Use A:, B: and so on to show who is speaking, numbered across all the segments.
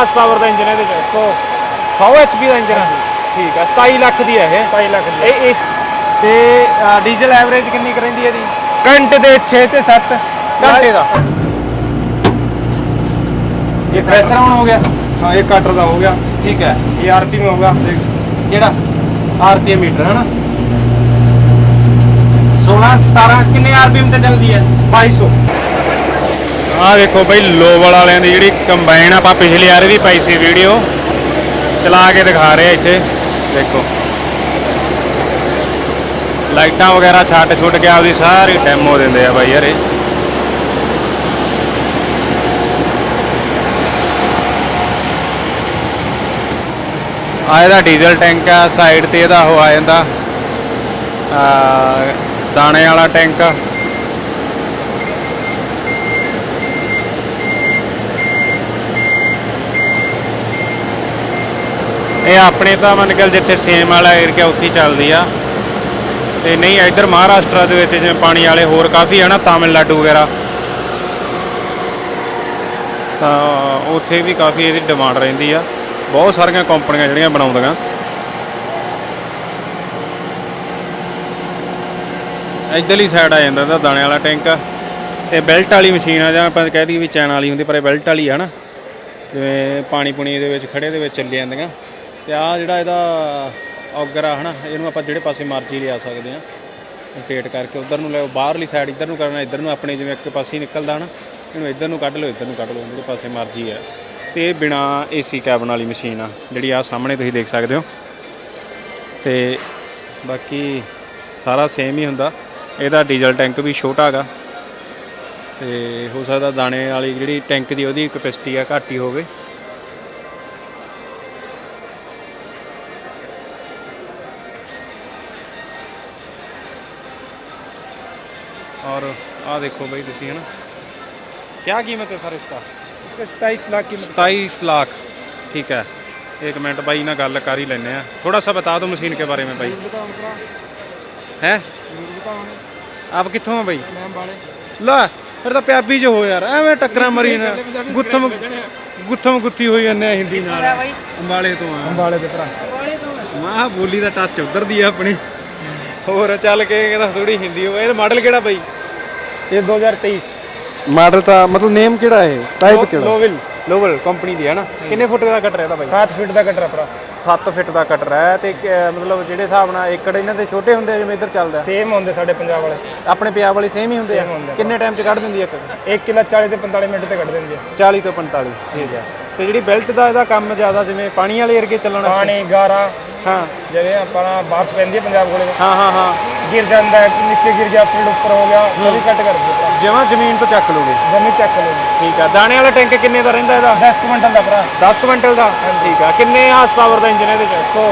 A: 50 ਦਾ engine ਇਹਦੇ ਚ 100 100 HP ਦਾ engine ਹੈ ਠੀਕ ਹੈ 27 ਲੱਖ ਦੀ ਹੈ ਇਹ।
B: 27 ਲੱਖ ਦੀ
A: ਇਹ ਇਸ ਤੇ ਡੀਜ਼ਲ ਐਵਰੇਜ ਕਿੰਨੀ ਕੁ ਹੈ ਇਹਦੀ?
B: ਘੰਟੇ ਦੇ 6 ਤੇ 7
A: ਘੰਟੇ ਦਾ। ਇਹ ਪ੍ਰੈਸ਼ਰ ਆਨ ਹੋ ਗਿਆ।
B: ਹਾਂ ਇਹ ਕਟਰ ਦਾ ਹੋ ਗਿਆ।
A: ਠੀਕ ਹੈ
B: ਇਹ ਆਰਪੀ ਮੇ ਹੋਗਾ
A: ਜਿਹੜਾ ਆਰਪੀ ਮੀਟਰ ਹੈ ਨਾ 16 17 ਕਿੰਨੇ ਆਰਪੀਐਮ ਤੇ ਚੱਲਦੀ ਹੈ?
B: 2200
C: ਆਹ ਦੇਖੋ ਬਈ ਲੋਵਲ ਵਾਲਿਆਂ ਦੀ ਜਿਹੜੀ ਕੰਬਾਈਨ ਆਪਾਂ ਪਿਛਲੀ ਵਾਰ ਵੀ ਪਾਈ ਸੀ ਵੀਡੀਓ ਚਲਾ ਕੇ ਦਿਖਾ ਰਹੇ ਇੱਥੇ। ਦੇਖੋ। ਲਾਈਟਾਂ ਵਗੈਰਾ ਛੱਡ ਛੁੱਟ ਕੇ ਆਪਦੀ ਸਾਰੀ ਡੈਮੋ ਦਿੰਦੇ ਆ ਬਾਈ ਯਾਰੇ ਆ ਇਹਦਾ ਡੀਜ਼ਲ ਟੈਂਕ ਆ ਸਾਈਡ ਤੇ ਇਹਦਾ ਉਹ ਆ ਜਾਂਦਾ। ਆ ਦਾਣੇ ਵਾਲਾ ਟੈਂਕ ਇਹ ਆਪਣੇ ਤਾਂ ਮੰਨ ਕੇ ਜਿੱਥੇ ਸੇਮ ਵਾਲਾ ਏਰੀਆ ਉੱਥੇ ਹੀ ਚੱਲਦੀ ਆ। ਤੇ ਨਹੀਂ, ਇੱਧਰ ਮਹਾਰਾਸ਼ਟਰ ਦੇ ਵਿੱਚ ਜਿਵੇਂ ਪਾਣੀ ਵਾਲੇ ਹੋਰ ਕਾਫੀ ਆ ਨਾ, ਤਾਮਿਲਨਾਡੂ ਵਗੈਰਾ। ਤਾਂ ਉੱਥੇ ਵੀ ਕਾਫੀ ਇਹਦੀ ਡਿਮਾਂਡ ਰਹਿੰਦੀ ਆ। ਬਹੁਤ ਸਾਰੀਆਂ ਕੰਪਨੀਆਂ ਜਿਹੜੀਆਂ ਬਣਾਉਂਦੀਆਂ। ਇੱਧਰਲੀ ਸਾਈਡ ਆ ਜਾਂਦਾ ਇਹਦਾ ਦਾਣੇ ਵਾਲਾ ਟੈਂਕ ਤੇ ਬੈਲਟ ਵਾਲੀ ਮਸ਼ੀਨ ਆ ਜਾਂ ਆਪਾਂ ਕਹਿ ਦਈਏ ਵੀ ਚੈਨ ਵਾਲੀ ਹੁੰਦੀ, ਪਰ ਇਹ ਬੈਲਟ ਵਾਲੀ ਆ ਨਾ। ਜਿਵੇਂ ਪਾਣੀ ਪੁਣੀ ਦੇ ਵਿੱਚ ਖੜੇ ਦੇ ਵਿੱਚ ਚੱਲੀ ਜਾਂਦੀਆਂ। ਤੇ ਆ ਜਿਹੜਾ ਇਹਦਾ ਔਗਰ ਆ, ਹਨਾ, ਇਹਨੂੰ ਆਪਾਂ ਜਿਹੜੇ ਪਾਸੇ ਮਰਜ਼ੀ ਲਿਆ ਸਕਦੇ ਆ ਰੋਟੇਟ ਕਰਕੇ ਉਧਰ ਨੂੰ ਲੈ ਬਾਹਰਲੀ ਸਾਈਡ ਇੱਧਰ ਨੂੰ ਕਰਨਾ, ਇੱਧਰ ਨੂੰ ਆਪਣੇ ਜਿਵੇਂ ਇੱਕ ਪਾਸੇ ਹੀ ਨਿਕਲਦਾ, ਹਨਾ, ਇਹਨੂੰ ਇੱਧਰ ਨੂੰ ਕੱਢ ਲਓ, ਇੱਧਰ ਨੂੰ ਕੱਢ ਲਓ, ਜਿਹੜੇ ਪਾਸੇ ਮਰਜ਼ੀ ਆ। ਤੇ ਇਹ ਬਿਨਾ ਏਸੀ ਕੈਬਨ ਵਾਲੀ ਮਸ਼ੀਨ ਆ, ਜਿਹੜੀ ਆ ਸਾਹਮਣੇ ਤੁਸੀਂ ਦੇਖ ਸਕਦੇ ਹੋ। ਤੇ ਬਾਕੀ ਸਾਰਾ ਸੇਮ ਹੀ ਹੁੰਦਾ। ਇਹਦਾ ਡੀਜ਼ਲ ਟੈਂਕ ਵੀ ਛੋਟਾ ਹੈਗਾ। ਤੇ ਹੋ ਸਕਦਾ ਦਾਣੇ ਵਾਲੀ ਜਿਹੜੀ ਟੈਂਕ ਦੀ ਉਹਦੀ ਕਪੈਸਿਟੀ ਆ ਘੱਟ ਹੀ ਹੋਵੇ। ਔਰ ਆ ਦੇਖੋ ਬਈ ਤੁਸੀਂ ਹਨਾ ਕੀ ਕੀਮਤ ਹੈ ਸਰ ਇਸਦਾ
B: इसका 27 लाख की
C: 27 लाख ठीक है एक मिनट भाई ना गल कर ही लेने हैं थोड़ा सा बता दो मशीन के बारे में भाई है आप कितों हो भाई ਲੈ ਫਿਰ ਤਾਂ ਪਿਆਬੀ ਜੋ ਹੋ ਯਾਰ ਐਵੇਂ ਟੱਕਰਾਂ ਮਰੀ ਨਾ ਗੁੱਥਮ ਗੁੱਥਮ ਗੁੱਥੀ ਹੋਈ ਜਾਂਦੇ ਆ ਹਿੰਦੀ ਨਾਲ ਅੰਬਾਲੇ ਤੋਂ ਆ
B: अंबाड़े दे भरा
C: ਮਾਂ ਬੋਲੀ ਦਾ ਟੱਚ ਉਧਰ ਦੀ ਆ ਆਪਣੀ ਹੋਰ ਚੱਲ ਕੇ ਕਹਿੰਦਾ ਥੋੜੀ ਹਿੰਦੀ ਹੋਵੇ ਇਹ ਮਾਡਲ ਕਿਹੜਾ ਬਾਈ
B: 2023
A: ਮਾਡਲ ਤਾਂ ਮਤਲਬ ਨੇਮ ਕਿਹੜਾ ਹੈ? ਟਾਈਪ
B: ਕਿਹੜਾ?
A: ਲੋਵਲ ਲੋਵਲ ਕੰਪਨੀ ਦੀ ਹੈ ਨਾ? ਕਿੰਨੇ ਫੁੱਟ ਦਾ ਕਟਰ ਹੈ ਇਹਦਾ ਬਾਈ?
B: 7 ਫੀਟ ਦਾ ਕਟਰ ਆਪਣਾ
A: 7 ਫੀਟ ਦਾ ਕਟਰ ਹੈ ਤੇ ਮਤਲਬ ਜਿਹੜੇ ਹਿਸਾਬ ਨਾਲ ਏਕੜ ਇਹਨਾਂ ਦੇ ਛੋਟੇ ਹੁੰਦੇ ਜਿਵੇਂ ਇੱਧਰ ਚੱਲਦਾ?
B: ਸੇਮ ਹੁੰਦੇ ਸਾਡੇ ਪੰਜਾਬ ਵਾਲੇ।
A: ਆਪਣੇ ਪੰਜਾਬ ਵਾਲੇ ਸੇਮ ਹੀ ਹੁੰਦੇ ਆ? ਕਿੰਨੇ ਟਾਈਮ ਚ ਕੱਢ ਦਿੰਦੀ ਆ ਇੱਕ?
B: 1 40 ਤੇ 45 ਮਿੰਟ ਤੇ ਕੱਢ ਦਿੰਦੇ ਆ।
A: 40 ਤੋਂ 45 ਠੀਕ ਆ। ਤੇ ਜਿਹੜੀ ਬੈਲਟ ਦਾ ਇਹਦਾ ਕੰਮ ਜ਼ਿਆਦਾ ਜਿਵੇਂ ਪਾਣੀ ਵਾਲੇ ਅਰਗੇ ਚੱਲਣ
B: ਪਾਣੀ ਗਾਰਾ।
A: ਹਾਂ।
B: ਜਿਵੇਂ ਆਪਾਂ ਬਾਰਸ ਪੈਂਦੀ ਹੈ ਪੰਜਾਬ ਕੋਲੇ।
A: ਹਾਂ ਹਾਂ ਹਾਂ।
B: गिर जाता है नीचे गिर गया फिर उपर हो गया
A: हम्म। कट कर जमा ज़मीन
B: तो चक लो
A: ज़मीन चक लो ठीक है। दाने वाला टैंक किन्ने
B: का रहा दस क्विंटल
A: का भरा। दस क्विंटल का हाँ ठीक है। किन्ने हाउस पावर का इंजन है सौ।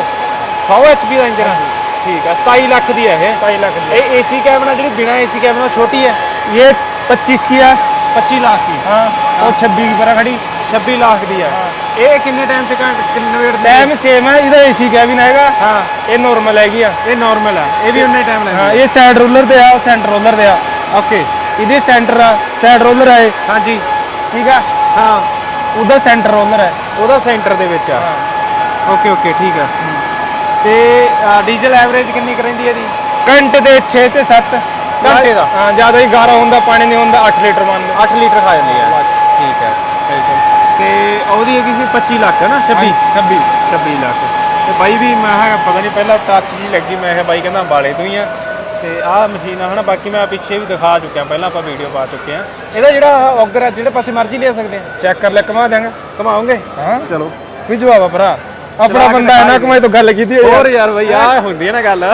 A: सौ एच पी का इंजन है। ठीक है। सताई लख
B: की है सताई
A: लख ए सी कैबिन जी बिना ए सी कैबिन छोटी है।
B: ये पच्चीस की है।
A: पच्ची लाख की।
B: हाँ।, हाँ। छब्बीस की बरा खड़ी।
A: 26 ਲੱਖ ਦੀ ਹੈ। ਇਹ ਕਿੰਨੇ ਟਾਈਮ ਚ ਕਨਵਰਟ
B: ਟਾਈਮ ਸੇਮ ਹੈ ਇਹਦਾ ਏਸੀ ਕੈਬਿਨ ਹੈਗਾ।
A: ਹਾਂ।
B: ਇਹ ਨਾਰਮਲ ਹੈਗੀ ਆ।
A: ਇਹ ਨਾਰਮਲ ਆ। ਇਹ ਵੀ ਉਨੇ ਟਾਈਮ ਲੱਗਦਾ
B: ਹਾਂ ਇਹ ਸਾਈਡ ਰੋਲਰ ਤੇ ਆ ਸੈਂਟਰ ਰੋਲਰ ਤੇ ਆ।
A: ਓਕੇ
B: ਇਹਦੇ ਸੈਂਟਰ ਆ ਸਾਈਡ ਰੋਲਰ ਹੈ
A: ਹਾਂਜੀ।
B: ਠੀਕ ਆ?
A: ਹਾਂ।
B: ਉਹਦਾ ਸੈਂਟਰ ਰੋਲਰ ਹੈ
A: ਉਹਦਾ ਸੈਂਟਰ ਦੇ ਵਿੱਚ ਆ। ਓਕੇ ਓਕੇ ਠੀਕ ਆ। ਤੇ ਡੀਜ਼ਲ ਐਵਰੇਜ ਕਿੰਨੀ ਕਰਦੀ ਹੈ ਦੀ
B: ਘੰਟੇ ਦੇ 6 ਤੇ 7
A: ਘੰਟੇ ਦਾ?
B: ਹਾਂ ਜ਼ਿਆਦਾ ਹੀ ਗਾਰਾ ਹੁੰਦਾ ਪਾਣੀ ਨਹੀਂ ਹੁੰਦਾ 8 ਲੀਟਰ ਮੰਨ
A: 8 ਲੀਟਰ ਖਾ ਜਾਂਦੀ ਹੈ। ਠੀਕ ਹੈ। ਬਿਲਕੁਲ। ਤੇ ਉਹਦੀ ਹੈਗੀ ਸੀ 25 ਲੱਖ ਹੈ ਨਾ? 26
B: 26
A: 26 ਲੱਖ। ਤੇ ਬਾਈ ਵੀ ਮੈਂ ਕਿਹਾ ਪਤਾ ਨਹੀਂ ਪਹਿਲਾਂ ਟੱਚ ਜੀ ਲੱਗੀ ਮੈਂ ਕਿਹਾ ਬਾਈ ਕਹਿੰਦਾ ਬਾਲੇ ਤੋਂ ਹੀ ਆ। ਤੇ ਆਹ ਮਸ਼ੀਨ ਆ ਹਨਾ? ਬਾਕੀ ਮੈਂ ਪਿੱਛੇ ਵੀ ਦਿਖਾ ਚੁੱਕਿਆ ਪਹਿਲਾਂ ਆਪਾਂ ਵੀਡੀਓ ਪਾ ਚੁੱਕੇ ਆ। ਇਹਦਾ ਜਿਹੜਾ ਔਗਰ ਆ ਜਿਹੜੇ ਪਾਸੇ ਮਰਜ਼ੀ ਲੈ ਸਕਦੇ ਆ।
B: ਚੈੱਕ ਕਰ ਲੈ ਕਮਾ ਦੇਗਾ
A: ਕਮਾਉਂਗੇ
B: ਹਾਂ।
A: ਚਲੋ।
B: ਵੀ
A: ਜਵਾਬ
B: ਆ ਭਰਾ?
A: ਆਪਣਾ
B: ਬੰਦਾ ਇਹਨਾਂ ਕਮਾਈ ਤੋਂ ਗੱਲ ਕੀਤੀ
A: ਹੋਰ ਯਾਰ ਬਈ ਆ ਹੁੰਦੀ ਹੈ ਨਾ ਗੱਲ।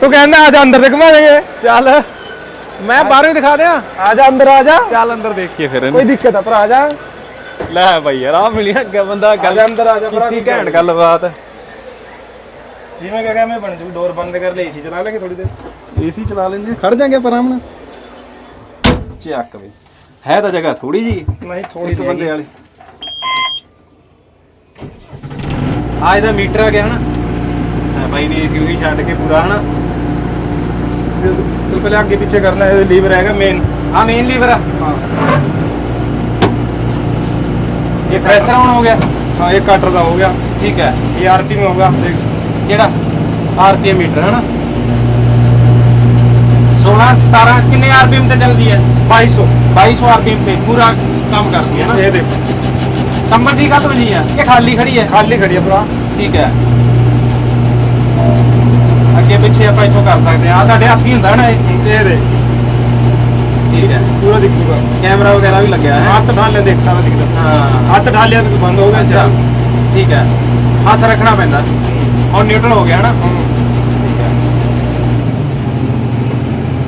B: ਤੂੰ ਕਹਿੰਦਾ ਆ ਜਾ ਅੰਦਰ ਤੇ ਘੁਮਾ ਦੇਗੇ
A: ਚੱਲ। ਮੈਂ ਬਾਹਰੋਂ ਹੀ ਦਿਖਾ ਦਿਆਂ।
B: ਆ ਜਾ ਅੰਦਰ ਆ ਜਾ।
A: ਚੱਲ ਅੰਦਰ ਦੇਖੀਏ ਫਿਰ
B: ਕੋਈ ਦਿੱਕਤ ਆ ਭਰਾ ਆ ਜਾ।
A: ਲੈ ਭਾਈ ਯਾਰ ਆ ਮਿਲੀ ਅੱਗੇ ਬੰਦਾ ਗੱਲ
B: ਆਜਾ ਅੰਦਰ ਆਜਾ ਭਰਾ,
A: ਕੀਤੀ ਘੈਂਟ ਗੱਲਬਾਤ।
B: ਜਿਵੇਂ ਕਿ ਮੈਂ ਬਣ ਜੂ ਡੋਰ ਬੰਦ ਕਰ ਲਈ ਸੀ ਚਲਾ ਲਾਂਗੇ ਥੋੜੀ ਦੇਰ।
A: ਏਸੀ ਚਲਾ ਲੈਂਦੇ ਖੜ ਜਾਗੇ ਆਰਾਮ ਨਾਲ। ਚੱਕ ਬਈ ਹੈ ਤਾਂ ਜਗ੍ਹਾ ਥੋੜੀ ਜੀ
B: ਨਹੀਂ
A: ਥੋੜੀ
B: ਤੋਂ
A: ਬੰਦੇ ਵਾਲੇ। ਆ ਇਹਦਾ ਮੀਟਰ ਆ ਗਿਆ ਹਨਾ? ਹਾਂ ਬਾਈ ਨੇ ਏਸੀ ਉਹੀ ਛੱਡ ਕੇ ਪੂਰਾ ਹਨਾ?
B: ਚਲ ਪਹਿਲੇ ਅੱਗੇ ਪਿੱਛੇ ਕਰਨਾ ਇਹ ਲੀਵਰ ਹੈਗਾ ਮੇਨ
A: ਆ ਮੇਨ ਲੀਵਰ ਆ।
B: ਹਾਂ।
A: ਇਹ ਪ੍ਰੈਸ਼ਰ ਆਨ ਹੋ ਗਿਆ।
B: ਹਾਂ ਇਹ ਕਟਰ ਦਾ ਹੋ ਗਿਆ।
A: ਠੀਕ ਹੈ
B: ਇਹ ਆਰਪੀਐਮ ਹੋ ਗਿਆ। ਦੇਖ
A: ਕਿਹੜਾ? ਆਰਪੀਐਮ ਮੀਟਰ ਹੈ ਨਾ 16 17 ਕਿੰਨੇ ਆਰਪੀਐਮ ਤੇ ਚੱਲਦੀ ਹੈ?
B: 2200
A: 2200 ਆਰਪੀਐਮ ਤੇ ਪੂਰਾ ਕੰਮ ਕਰਦੀ ਹੈ ਨਾ?
B: ਇਹ ਦੇਖੋ।
A: ਕੰਬਰ ਦੀ ਕਾਤੋਂ ਜੀ ਹੈ ਇਹ ਖਾਲੀ ਖੜੀ ਹੈ?
B: ਖਾਲੀ ਖੜੀ ਆ ਭਰਾ।
A: ਠੀਕ ਹੈ। ਅੱਗੇ ਪਿੱਛੇ ਆਪਾਂ ਇੱਥੋਂ ਕਰ ਸਕਦੇ ਹਾਂ। ਆਹ ਸਾਡੇ ਹੱਥ ਹੀ ਹੁੰਦਾ ਨਾ ਇਹ?
B: ਇਹ ਦੇ
A: ਠੀਕ ਹੈ।
B: ਪੂਰਾ ਦਿਖੂਗਾ।
A: ਕੈਮਰਾ ਵਗੈਰਾ ਵੀ ਲੱਗਿਆ ਹੈ
B: ਹੱਥ ਢਾਲਿਆ ਦੇਖ ਸਾਰਾ ਦਿਖਦਾ
A: ਹਾਂ।
B: ਹੱਥ ਢਾਲਿਆ ਤਾਂ ਬੰਦ ਹੋ ਗਿਆ।
A: ਅੱਛਾ। ਠੀਕ ਹੈ। ਹੱਥ ਰੱਖਣਾ ਪੈਂਦਾ। ਹੁਣ ਨਿਊਟਰਲ ਹੋ ਗਿਆ ਨਾ ਠੀਕ ਹੈ।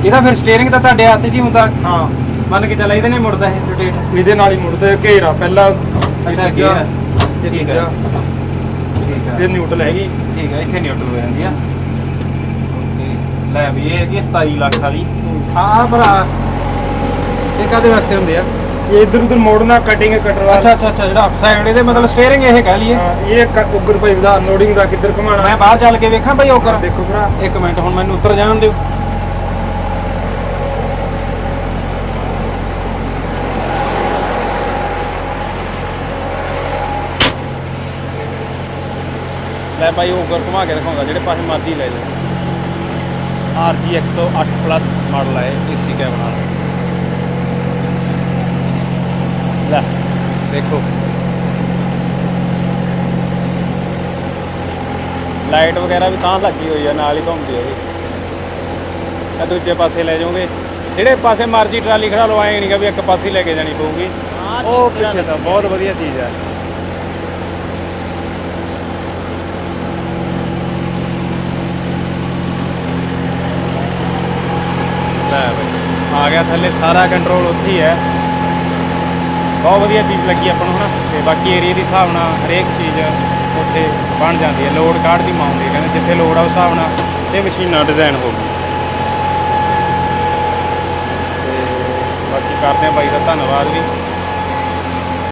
A: ਇਹਦਾ ਫਿਰ ਸਟੀਅਰਿੰਗ ਤਾਂ ਤੁਹਾਡੇ ਹੱਥ 'ਚ ਹੀ ਹੁੰਦਾ।
B: ਹਾਂ।
A: ਮੰਨ ਕੇ ਚੱਲ ਇਹਦੇ ਨਹੀਂ ਮੁੜਦਾ ਇਹ ਰੋਟੇਟ
B: ਇਹਦੇ ਨਾਲ ਹੀ ਮੁੜਦੇ ਘੇਰਾ ਪਹਿਲਾਂ
A: ਅੱਛਾ gear ਹੈ। ਠੀਕ ਹੈ। ਠੀਕ ਹੈ।
B: ਇਹ ਨਿਊਟਰਲ ਹੈਗੀ।
A: ਠੀਕ ਹੈ ਇੱਥੇ ਨਿਊਟਰਲ ਹੋ ਜਾਂਦੀ ਆ। ਓਕੇ। ਲੈ ਵੀ ਇਹ ਹੈਗੀ ਆ 27 ਲੱਖ ਵਾਲੀ। ਹਾਂ। ਭਰਾ ਇਹ ਕਾਦੇ ਵਾਸਤੇ ਹੁੰਦੇ ਆ?
B: ਇਹ ਇਧਰ ਉਧਰ ਮੋੜਨਾ ਕਟਿੰਗ ਕਟਰ ਵਾਲਾ।
A: ਅੱਛਾ ਅੱਛਾ ਅੱਛਾ ਜਿਹੜਾ ਸਾਈਡ ਇਹਦੇ ਮਤਲਬ ਸਟੀਅਰਿੰਗ ਇਹ ਕਹਿ ਲਈਏ।
B: ਹਾਂ, ਇਹ ਕ- ਉੱਗਰ ਭਾਈ ਦਾ ਅਨਲੋਡਿੰਗ ਦਾ ਕਿੱਧਰ ਘੁਮਾਣਾ
A: ਮੈਂ ਬਾਹਰ ਚੱਲ ਕੇ ਵੇਖਾਂ ਭਾਈ ਓਕਰ
B: ਦੇਖੋ ਭਰਾ।
A: ਇੱਕ ਮਿੰਟ ਹੁਣ ਮੈਨੂੰ ਉੱਤਰ ਜਾਣ ਦਿਓ। ਲੈ ਭਾਈ ਓਕਰ ਘੁਮਾ ਕੇ ਦਿਖਾਉਂਦਾ ਜਿਹੜੇ ਪਾਸੇ ਮਰਜ਼ੀ ਲੈ ਜਾ RG 108 ਪਲੱਸ ਮਾਡਲ ਹੈ ਏਸੀ ਕੈਬ ਨਾਲ। ਦੇਖੋ ਲਾਈਟ ਵਗੈਰਾ ਵੀ ਤਾਂ ਲੱਗੀ ਹੋਈ ਆ ਨਾਲ ਹੀ ਘੁੰਮਦੀ ਹੈ ਇਹ ਇਹ ਦੂਜੇ ਪਾਸੇ ਲੈ ਜਾਓਗੇ ਜਿਹੜੇ ਪਾਸੇ ਮਰਜ਼ੀ ਟਰਾਲੀ ਖੜਾ ਲਓ ਐਂ ਨਹੀਂਗਾ ਵੀ ਇੱਕ ਪਾਸੇ ਹੀ ਲੈ ਕੇ ਜਾਣੀ ਪਊਗੀ।
B: ਉਹ ਪਿੱਛੇ ਦਾ ਬਹੁਤ ਵਧੀਆ ਚੀਜ਼ ਹੈ
A: ਲੈ ਬਈ ਆ ਗਿਆ ਥੱਲੇ ਸਾਰਾ ਕੰਟਰੋਲ ਉੱਥੇ ਹੀ ਹੈ। ਬਹੁਤ ਵਧੀਆ ਚੀਜ਼ ਲੱਗੀ ਆਪਾਂ ਨੂੰ, ਹਨਾ? ਤੇ ਬਾਕੀ ਏਰੀਆ ਦੇ ਹਿਸਾਬ ਨਾਲ ਹਰੇਕ ਚੀਜ਼ ਉੱਥੇ ਬਣ ਜਾਂਦੀ ਹੈ। ਲੋਡ ਕਾਰਡ ਦੀ ਮਾਉਂਦੀ ਕਹਿੰਦੇ ਜਿੱਥੇ ਲੋਡ ਆ, ਉਸ ਹਿਸਾਬ ਨਾਲ ਇਹ ਮਸ਼ੀਨਾਂ ਡਿਜ਼ਾਈਨ ਹੋਊਗੀ ਤੇ ਬਾਕੀ ਕਰਦੇ ਆ ਬਾਈ ਦਾ ਧੰਨਵਾਦ ਵੀ।